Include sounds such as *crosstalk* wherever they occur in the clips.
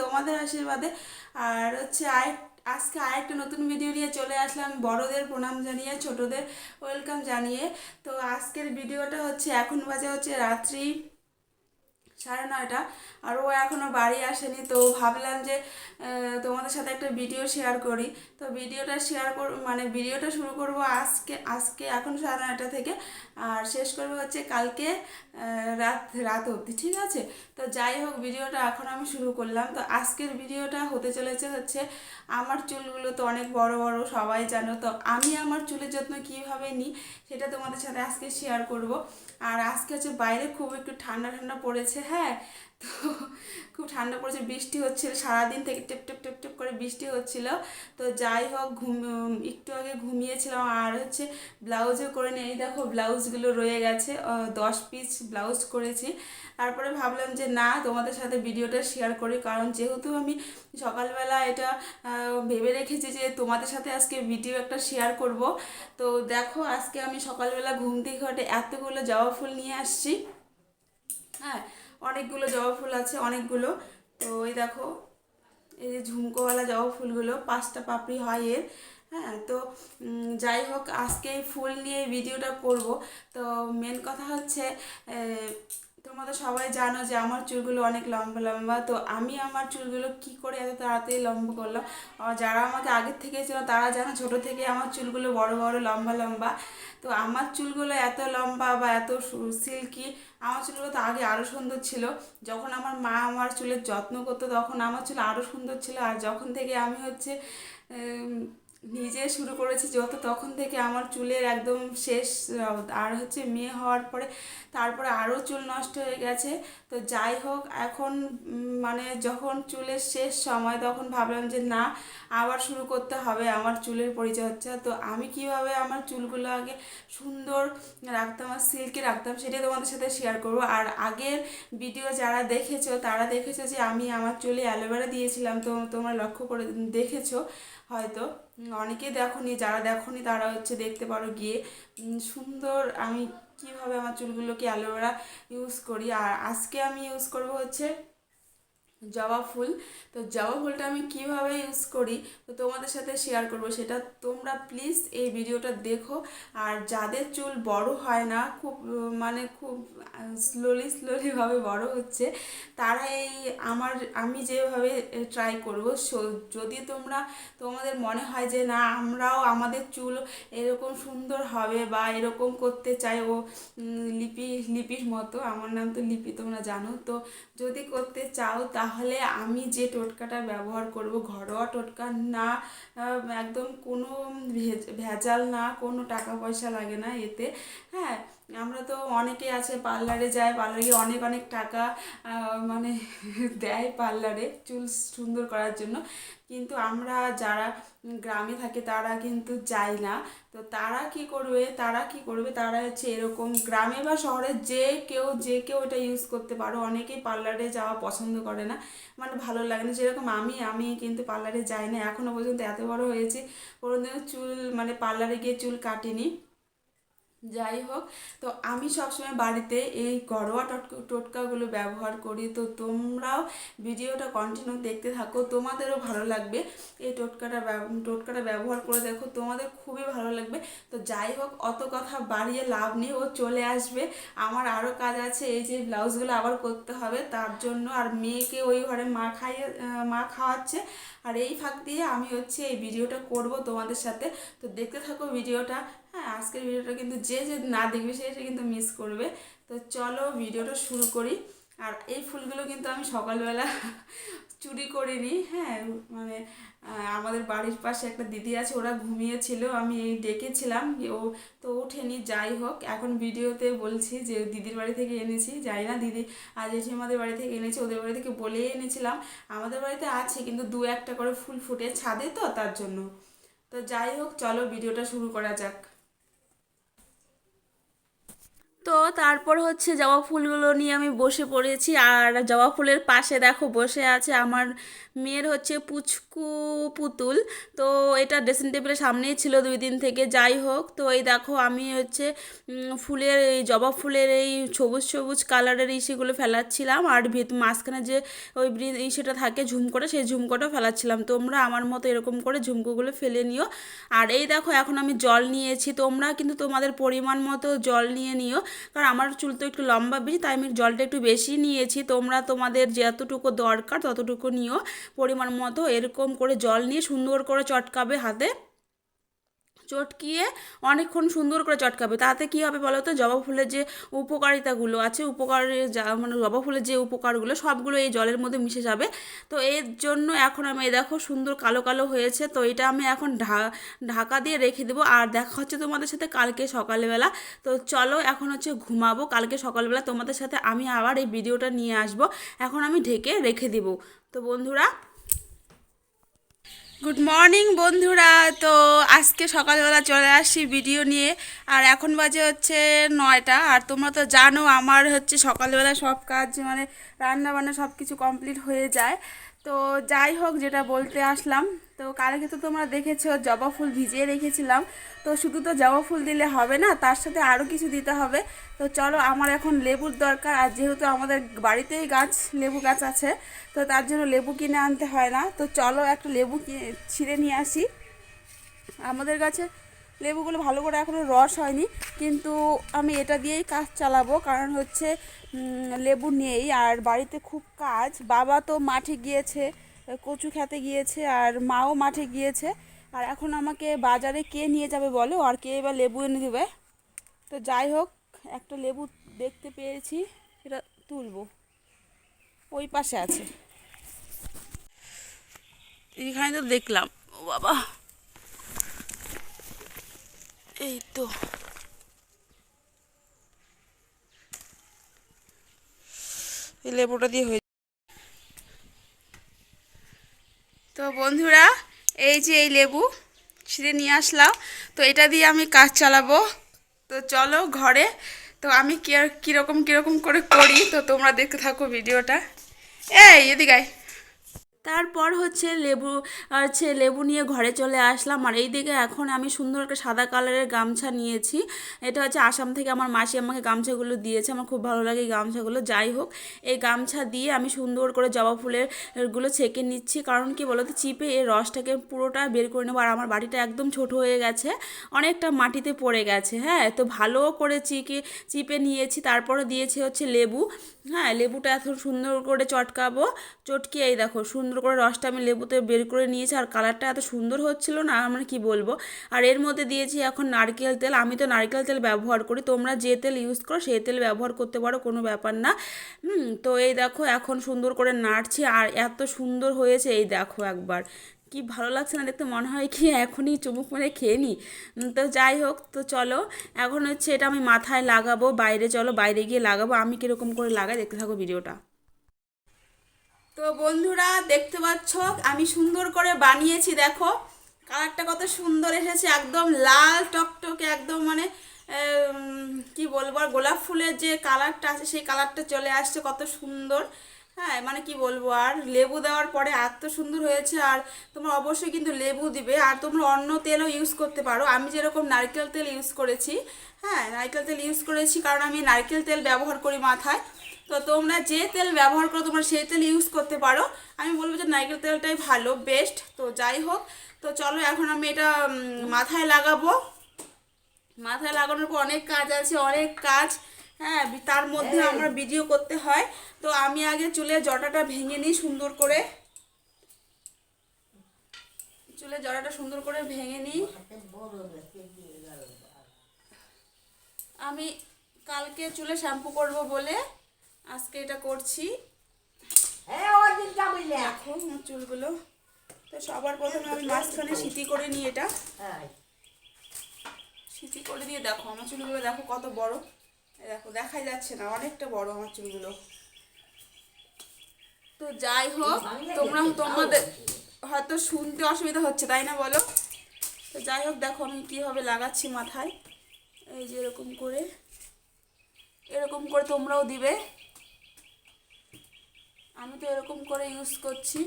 তোমাদের আশীর্বাদে। আর হচ্ছে আরেক আজকে আরেকটা নতুন ভিডিও নিয়ে চলে আসলাম, বড়দের প্রণাম জানিয়ে, ছোটদের ওয়েলকাম জানিয়ে। তো আজকের ভিডিওটা হচ্ছে, এখন বাজে হচ্ছে রাত্রি সাড়ে নয়টা। আর ও এখনও বাড়ি আসেনি, তো ভাবলাম যে তোমাদের সাথে একটা ভিডিও শেয়ার করি। তো ভিডিওটা শেয়ার কর মানে ভিডিওটা শুরু করব আজকে আজকে এখন সাড়ে নয়টা থেকে। আর শেষ করব হচ্ছে কালকে রাত রাত অবধি, ঠিক আছে? তো যাই হোক ভিডিওটা এখন আমি শুরু করলাম। তো আজকের ভিডিওটা হতে চলেছে হচ্ছে, আমার চুলগুলো তো অনেক বড় বড়, সবাই জানো। তো আমি আমার চুলের যত্ন কীভাবে নিই, সেটা তোমাদের সাথে আজকে শেয়ার করব। আর আজকে হচ্ছে বাইরে খুব একটু ঠান্ডা ঠান্ডা পড়েছে হ্যাঁ? তো খুব ঠান্ডা পড়েছে, বৃষ্টি হচ্ছিল, সারাদিন থেকে টেপ টেপ টেপ টেপ করে বৃষ্টি হচ্ছিল। তো যাই হোক, ঘুম একটু আগে ঘুমিয়েছিলাম আর হচ্ছে ব্লাউজও করে নিয়ে দেখো ব্লাউজগুলো রয়ে গেছে দশ পিস ব্লাউজ করেছি। তারপরে ভাবলাম যে না, তোমাদের সাথে ভিডিওটা শেয়ার করি, কারণ যেহেতু আমি সকালবেলা এটা ভেবে রেখেছি যে তোমাদের সাথে আজকে ভিডিও একটা শেয়ার করব। তো দেখো আজকে আমি সকালবেলা ঘুম থেকে ঘটে এতগুলো জবা ফুল নিয়ে আসছি। হ্যাঁ অনেকগুলো জবা ফুল আছে, অনেকগুলো। তো ওই দেখো, এই যে ঝুমকোওয়ালা জবা ফুলগুলো, পাঁচটা পাপড়ি হয় এর। হ্যাঁ তো যাই হোক, আজকে ফুল নিয়ে ভিডিওটা করব। তো মেন কথা হচ্ছে তোমরা সবাই জানো যে আমার চুলগুলো অনেক লম্বা লম্বা। তো আমি আমার চুলগুলো কি করে এত তাড়াতাড়ি লম্বা করলাম? যারা আমাকে আগের থেকে ছিল তারা জানো ছোট থেকে আমার চুলগুলো বড় বড়, লম্বা লম্বা। তো আমার চুলগুলো এত লম্বা বা এত সিল্কি, আমার চুলগুলো তো আগে আরও সুন্দর ছিল। যখন আমার মা আমার চুলের যত্ন করতো, তখন আমার চুল আরও সুন্দর ছিল। আর যখন থেকে আমি হচ্ছে নিজে শুরু করেছি যত তখন থেকে আমার চুলের একদম শেষ, আর হচ্ছে মেয়ে হওয়ার পরে তারপরে আরও চুল নষ্ট হয়ে গেছে। তো যাই হোক, এখন মানে যখন চুলের শেষ সময় তখন ভাবলাম যে না, আবার শুরু করতে হবে আমার চুলের পরিচর্যা। তো আমি কীভাবে আমার চুলগুলো আগে সুন্দর রাখতাম আর সিল্কি রাখতাম সেটাই তোমাদের সাথে শেয়ার করব। আর আগের ভিডিও যারা দেখেছ, তারা দেখেছ যে আমি আমার চুলে অ্যালোভেরা দিয়েছিলাম, তো তোমরা লক্ষ্য করে দেখেছ হয়তো। অনেকেই দেখোনি, যারা দেখোনি তারা হচ্ছে দেখতে পারো গিয়ে সুন্দর আমি কীভাবে আমার চুলগুলোকে অ্যালোভেরা ইউজ করি। আর আজকে আমি ইউজ করব হচ্ছে জবা ফুল। তো জবা ফুলটা আমি কীভাবে ইউজ করি, তো তোমাদের সাথে শেয়ার করব। সেটা তোমরা প্লিজ এই ভিডিওটা দেখো। আর যাদের চুল বড় হয় না, খুব মানে খুব স্লোলি স্লোলিভাবে বড় হচ্ছে, তারা এই আমার, আমি যেভাবে ট্রাই করব। যদি তোমরা, তোমাদের মনে হয় যে না, আমরাও আমাদের চুল এরকম সুন্দর হবে বা এরকম করতে চাই, ও লিপি, লিপির মতো, আমার নাম তো লিপি, তোমরা জানো। তো যদি করতে চাও তাহলে আমি যে টোটকাটা ব্যবহার করব, ঘরোয়া টোটকা না একদম কোনো ভেজ, ভেজাল না, কোনো টাকা পয়সা লাগে না এতে হ্যাঁ? আমরা তো অনেকে আছে পার্লারে যায় পার্লারে গিয়ে অনেক অনেক টাকা মানে *laughs* দেয় পার্লারে চুল সুন্দর করার জন্য। কিন্তু আমরা যারা গ্রামে থাকে তারা কিন্তু যায় না। তো তারা কি করবে, তারা কি করবে, তারা হচ্ছে এরকম গ্রামে বা শহরে যে কেউ যে কেউ এটা ইউজ করতে পারো। অনেকেই পার্লারে যাওয়া পছন্দ করে না। মানে ভালো লাগে না। যেরকম আমি আমি কিন্তু পার্লারে যাই না। এখনও পর্যন্ত এত বড় হয়েছে। কোনোদিনও চুল মানে পার্লারে গিয়ে চুল কাটিনি। যাই হোক, তো আমি সবসময় বাড়িতে এই ঘরোয়া টটকা, টোটকাগুলো ব্যবহার করি। তো তোমরাও ভিডিওটা কন্টিনিউ দেখতে থাকো, তোমাদেরও ভালো লাগবে। এই টোটকাটা টোটকাটা ব্যবহার করে দেখো, তোমাদের খুবই ভালো লাগবে। তো যাই হোক, অত কথা বাড়িয়ে লাভ নেই, ও চলে আসবে। আমার আরও কাজ আছে, এই যে ব্লাউজগুলো আবার করতে হবে, তার জন্য আর মেয়েকে ওই ঘরে মা খাইয়ে মা খাওয়াচ্ছে। আর এই ফাঁক দিয়ে আমি হচ্ছে এই ভিডিওটা করব তোমাদের সাথে। তো দেখতে থাকো ভিডিওটা। হ্যাঁ আজকের ভিডিওটা কিন্তু যে যে না দেখবে সে সে কিন্তু মিস করবে। তো চলো ভিডিওটা শুরু করি। আর এই ফুলগুলো কিন্তু আমি সকালবেলা *laughs* চুরি করিনি হ্যাঁ মানে আমাদের বাড়ির পাশে একটা দিদি আছে, ওরা ঘুমিয়েছিল, আমি এই ডেকেছিলাম ও তো ওঠেনি, যাই হোক, এখন ভিডিওতে বলছি যে দিদির বাড়ি থেকে এনেছি যাই না দিদি, আর জেঠিমাদের বাড়ি থেকে এনেছি, ওদের বাড়ি থেকে বলেই এনেছিলাম, আমাদের বাড়িতে আছে, কিন্তু দু একটা করে ফুল ফুটে ছাদে তো, তার জন্য। তো যাই হোক, চলো ভিডিওটা শুরু করা যাক। তো তারপর হচ্ছে জবা ফুলগুলো নিয়ে আমি বসে পড়েছি। আর জবা ফুলের পাশে দেখো বসে আছে আমার মেয়ের হচ্ছে পুচকু পুতুল। তো এটা ড্রেসিং টেবিলের সামনেই ছিল দুই দিন থেকে, যাই হোক। তো এই দেখো আমি হচ্ছে ফুলের এই জবা ফুলের এই সবুজ সবুজ কালারের ইসেগুলো ফেলাচ্ছিলাম। আর ভিত, মাঝখানে যে ওই ইসেটা থাকে ঝুমকোটা সেই ঝুমকোটা ফেলাচ্ছিলাম। তোমরা আমার মতো এরকম করে ঝুমকোগুলো ফেলে নিও। আর এই দেখো এখন আমি জল নিয়েছি। তোমরা কিন্তু তোমাদের পরিমাণ মতো জল নিয়ে নিও। কারণ আমার চুল তো একটু লম্বা বেশি, তাই আমি জলটা একটু বেশি নিয়েছি। তোমরা তোমাদের যতটুকু দরকার ততটুকু নিও, পরিমাণ মতো এরকম করে জল নিয়ে সুন্দর করে চটকাবে হাতে। চটকিয়ে অনেকক্ষণ সুন্দর করে চটকাবে। তাতে কি হবে বলো তো? জবা ফুলের যে উপকারিতাগুলো আছে উপকারের যা মানে জবা ফুলের যে উপকারগুলো, সবগুলো এই জলের মধ্যে মিশে যাবে। তো এর জন্য এখন আমি দেখো সুন্দর কালো কালো হয়েছে, তো এটা আমি এখন ঢা, ঢাকা দিয়ে রেখে দেবো। আর দেখা হচ্ছে তোমাদের সাথে কালকে সকালবেলা। তো চলো এখন হচ্ছে ঘুমাবো। কালকে সকালবেলা তোমাদের সাথে আমি আবার এই ভিডিওটা নিয়ে আসব। এখন আমি ঢেকে রেখে দেবো। তো বন্ধুরা গুড মর্নিং বন্ধুরা। তো আজকে সকালবেলা চলে আসছি ভিডিও নিয়ে। আর এখন বাজে হচ্ছে নয়টা। আর তোমরা তো জানো, আমার হচ্ছে সকালবেলা সব কাজ মানে রান্না বান্না সব কিছু কমপ্লিট হয়ে যায়। তো যাই হোক, যেটা বলতে আসলাম, তো কালকে তো তোমরা দেখেছ, জবা ফুল ভিজিয়ে রেখেছিলাম। তো শুধু তো জবা ফুল দিলে হবে না, তার সাথে আরও কিছু দিতে হবে। তো চলো, আমার এখন লেবুর দরকার, আর যেহেতু আমাদের বাড়িতেই গাছ, লেবু গাছ আছে, তো তার জন্য লেবু কিনে আনতে হয় না। তো চলো, একটা লেবু ছিঁড়ে নিয়ে আসি। আমাদের গাছে লেবুগুলো ভালো করে এখনও রস হয়নি, কিন্তু আমি এটা দিয়েই কাজ চালাবো। কারণ হচ্ছে লেবু নেই আর বাড়িতে খুব কাজ। বাবা তো মাঠে গিয়েছে, কচু খেতে গিয়েছে আর মাও মাঠে গিয়েছে। আর এখন আমাকে বাজারে কে নিয়ে যাবে বলো? আর কে এবার লেবু এনে দেবে? তো যাই হোক, একটা লেবু দেখতে পেয়েছি, সেটা তুলবো। ওই পাশে আছে। এখানে তো দেখলাম। ও বাবা। এই তো। এই লেবুটা দিয়ে হয়ে তো বন্ধুরা, এই যে এই লেবু ছিঁড়ে নিয়ে আসলাম। তো এটা দিয়ে আমি কাজ চালাবো। তো চলো ঘরে। তো আমি কি কীরকম কীরকম করে করি? তো তোমরা দেখতে থাকো ভিডিওটা। এই, এদিকে আয়। তারপর হচ্ছে লেবু হচ্ছে লেবু নিয়ে ঘরে চলে আসলাম। আর এই দিকে এখন আমি সুন্দর একটা সাদা কালারের গামছা নিয়েছি। এটা হচ্ছে আসাম থেকে আমার মাসি আমাকে গামছাগুলো দিয়েছে। আমার খুব ভালো লাগে এই গামছাগুলো। যাই হোক, এই গামছা দিয়ে আমি সুন্দর করে জবা ফুলেরগুলো ছেঁকে নিচ্ছি। কারণ কি বলতো, চিপে এই রসটাকে পুরোটা বের করে নেব। আর আমার বাড়িটা একদম ছোট হয়ে গেছে, অনেকটা মাটিতে পড়ে গেছে। হ্যাঁ তো ভালো করে চিকে, চিপে নিয়েছি। তারপরে দিয়েছি হচ্ছে লেবু। হ্যাঁ লেবুটা এত সুন্দর করে চটকাবো। চটকিয়ে এই দেখো সুন্দর করে রসটা আমি লেবুতে বের করে নিয়েছি আর কালারটা এত সুন্দর হচ্ছিল না মানে কি বলব? আর এর মধ্যে দিয়েছি এখন নারকেল তেল। আমি তো নারকেল তেল ব্যবহার করি। তোমরা যে তেল ইউজ করো সেই তেল ব্যবহার করতে পারো, কোনো ব্যাপার না। তো এই দেখো, এখন সুন্দর করে নাড়ছি আর এত সুন্দর হয়েছে। এই দেখো একবার। কি ভালো লাগছে না দেখতে? মনে হয় কি এখনই চুমুক মেরে খেয়ে নিই তো যাই হোক, তো চলো। এখন হচ্ছে এটা আমি মাথায় লাগাবো, বাইরে চলো, বাইরে গিয়ে লাগাবো। আমি কীরকম করে লাগাই, দেখতে থাকো ভিডিওটা। তো বন্ধুরা, দেখতে পাচ্ছ? আমি সুন্দর করে বানিয়েছি, দেখো। কালারটা কত সুন্দর এসেছে, একদম লাল, টকটকে, একদম মানে কি বলব, আর গোলাপ ফুলের যে কালারটা আছে, সেই কালারটা চলে আসছে, কত সুন্দর। হ্যাঁ মানে কি বলব, আর লেবু দেওয়ার পরে এত সুন্দর হয়েছে, আর তোমরা অবশ্যই কিন্তু লেবু দিবে, আর তোমরা অন্য তেলও ইউজ করতে পারো। আমি যেরকম নারকেল তেল ইউজ করেছি হ্যাঁ নারকেল তেল ইউজ করেছি, কারণ আমি নারকেল তেল ব্যবহার করি মাথায়। তো তোমরা যে তেল ব্যবহার করো তোমরা সেই তেল ইউজ করতে পারো। আমি বলব যে নারকেল তেলটাই ভালো বেস্ট তো যাই হোক তো চলো এখন আমি এটা মাথায় লাগাবো। মাথায় লাগানোর পর অনেক কাজ আছে অনেক কাজ। হ্যাঁ তার মধ্যে আমরা ভিডিও করতে হয়। তো আমি আগে চুলে জটাটা ভেঙে নিই সুন্দর করে। চুলে জটাটা সুন্দর করে ভেঙে নিই। আমি কালকে চুলে শ্যাম্পু করব বলে আজকে এটা করছি। দেখো চুলগুলো। তো সবার প্রথমে আমি মাঝখানে সিটি করে নিই এটা। সিটি করে দিয়ে দেখো আমার চুলগুলো দেখো কত বড়। দেখো দেখাই যাচ্ছে না অনেকটা বড় আমার চুলগুলো। তো যাই হোক তোমরা তোমাদের হয়তো শুনতে অসুবিধা হচ্ছে তাই না বলো? তো যাই হোক দেখো আমি কীভাবে লাগাচ্ছি মাথায়। এই যে এরকম করে। এরকম করে তোমরাও দিবে। আমি তো এরকম করে ইউজ করছি।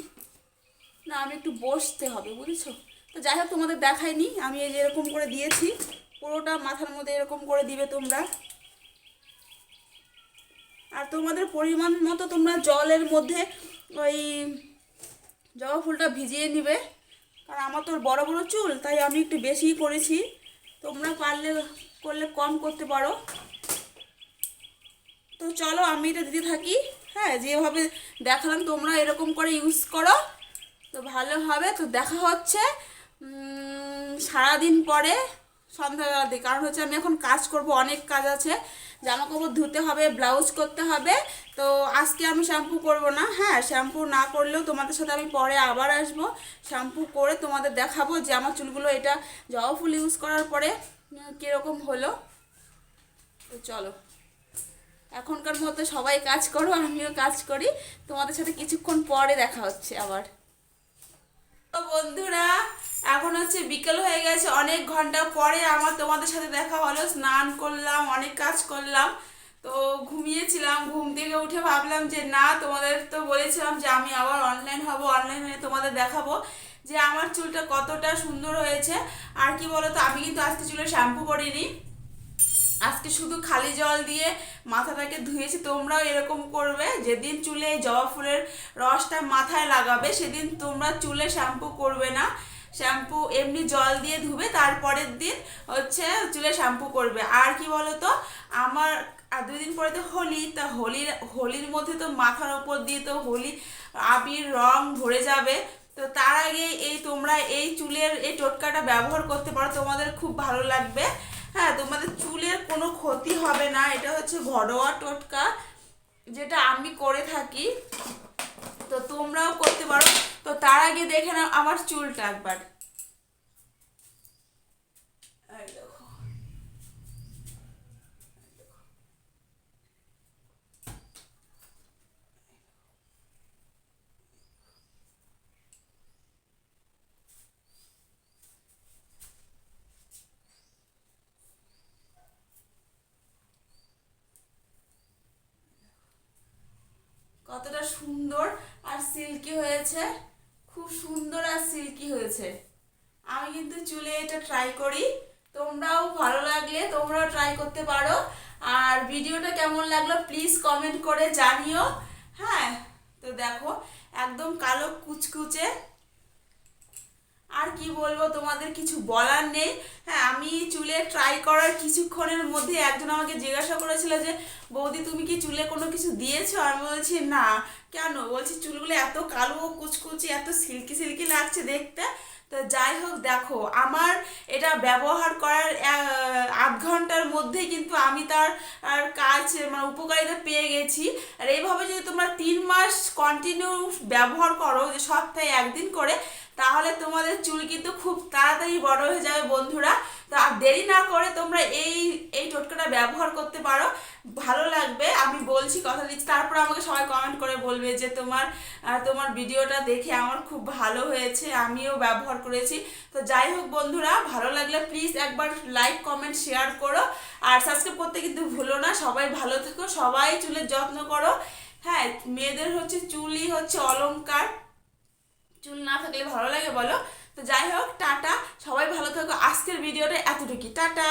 না, আমি একটু বসতে হবে, বুঝেছ? তো যাই হোক, তোমাদের দেখাইনি, আমি এই যে এরকম করে দিয়েছি, পুরোটা মাথার মধ্যে এরকম করে দিবে তোমরা। আর তোমাদের পরিমাণ মতো তোমরা জলের মধ্যে ওই জবা ফুলটা ভিজিয়ে নিবে, কারণ আমার তো বড় বড় চুল, তাই আমি একটু বেশিই করেছি। তোমরা পারলে, করলে কম করতে পারো। তো চলো আমি এটা দিতে থাকি। হ্যাঁ যেভাবে দেখালাম তোমরা এরকম করে ইউজ করো। তো ভালো হবে। তো দেখা হচ্ছে সারাদিন পরে সন্ধ্যাবেলাতে কারণ হচ্ছে আমি এখন কাজ করব, অনেক কাজ আছে। জামা কাপড় ধুতে হবে ব্লাউজ করতে হবে। তো আজকে আমি শ্যাম্পু করব না। হ্যাঁ শ্যাম্পু না করলেও তোমাদের সাথে আমি পরে আবার আসব। শ্যাম্পু করে তোমাদের দেখাবো যে আমার চুলগুলো এটা জবা ফুল ইউজ করার পরে কীরকম হলো। তো চলো। এখনকার মতো সবাই কাজ করো, আমিও কাজ করি। তোমাদের সাথে কিছুক্ষণ পরে দেখা হচ্ছে আবার। তো বন্ধুরা, এখন হচ্ছে বিকেল হয়ে গেছে, অনেক ঘণ্টা পরে আমার তোমাদের সাথে দেখা হলো, স্নান করলাম, অনেক কাজ করলাম। তো ঘুমিয়েছিলাম, ঘুম থেকে উঠে ভাবলাম যে না, তোমাদের তো বলেছিলাম যে আমি আবার অনলাইন হব অনলাইনে তোমাদের দেখাবো যে আমার চুলটা কতটা সুন্দর হয়েছে। আর কি বলো তো আমি কিন্তু আজকে চুলে শ্যাম্পু করিনি আজকে শুধু খালি জল দিয়ে মাথাটাকে ধুয়েছি, তোমরাও এরকম করবে। যেদিন চুলে জবা ফুলের রসটা মাথায় লাগাবে, সেদিন তোমরা চুলে শ্যাম্পু করবে না। শ্যাম্পু এমনি জল দিয়ে ধুবে, তারপরের দিন হচ্ছে চুলে শ্যাম্পু করবে। আর কি বলো তো আমার আর দুই দিন পরে তো হোলি, তা হোলির হোলির মধ্যে তো মাথার ওপর দিয়ে তো হোলি আবির রং ভরে যাবে। তো তার আগে এই তোমরা এই চুলের এই টোটকাটা ব্যবহার করতে পারো, তোমাদের খুব ভালো লাগবে। হ্যাঁ তোমাদের চুলের কোনো ক্ষতি হবে না। এটা হচ্ছে ঘরোয়া টোটকা, যেটা আমি করে থাকি। তো তোমরাও করতে পারো। তো তার আগে দেখে নাও আমার চুলটা একবার এই দেখো। কতটা সুন্দর আর সিল্কি হয়েছে। খুব সুন্দর আর সিল্কি হয়েছে। আমি কিন্তু চুলে এটা ট্রাই করি। তোমরাও ভালো লাগলে তোমরাও ট্রাই করতে পারো। আর ভিডিওটা কেমন লাগল প্লিজ কমেন্ট করে জানিও। হ্যাঁ তো দেখো, একদম কালো কুচকুচে আর কি বলব, তোমাদের কিছু বলার নেই। হ্যাঁ আমি চুলে ট্রাই করার কিছুক্ষণের মধ্যে একজন আমাকে জিজ্ঞাসা করেছিল যে, বৌদি, তুমি কি চুলে কোনো কিছু দিয়েছ? আমি বলছি, না। কেন? বলছি, চুলগুলো এত কালো, কুচকুচি, এত সিল্কি সিল্কি লাগছে দেখতে। তো যাই হোক, দেখো, আমার এটা ব্যবহার করার আধ ঘণ্টার মধ্যেই কিন্তু আমি তার, আর কাজ মানে উপকারিতা পেয়ে গেছি। আর এইভাবে যদি তোমরা তিন মাস কন্টিনিউ ব্যবহার করো যে সপ্তাহে একদিন করে তাহলে তোমাদের চুল কিন্তু খুব তাড়াতাড়ি বড় হয়ে যাবে, বন্ধুরা। তো আর দেরি না করে তোমরা এই এই টোটকাটা ব্যবহার করতে পারো। ভালো লাগবে, আমি বলছি কথা দিচ্ছি। তারপর আমাকে সবাই কমেন্ট করে বলবে যে তোমার তোমার ভিডিওটা দেখে আমার খুব ভালো হয়েছে, আমিও ব্যবহার করেছি। তো যাই হোক বন্ধুরা, ভালো লাগলে প্লিজ একবার লাইক কমেন্ট শেয়ার করো। আর সাবস্ক্রাইব করতে কিন্তু ভুলো না, সবাই ভালো থেকো, সবাই চুলের যত্ন করো। হ্যাঁ মেয়েদের হচ্ছে চুলই হচ্ছে অলংকার। চুল না থাকলে ভালো লাগে বলো। তো যাই হোক, টাটা। সবাই ভালো থাকো। আজকের ভিডিওটা এতটুকুই। টাটা।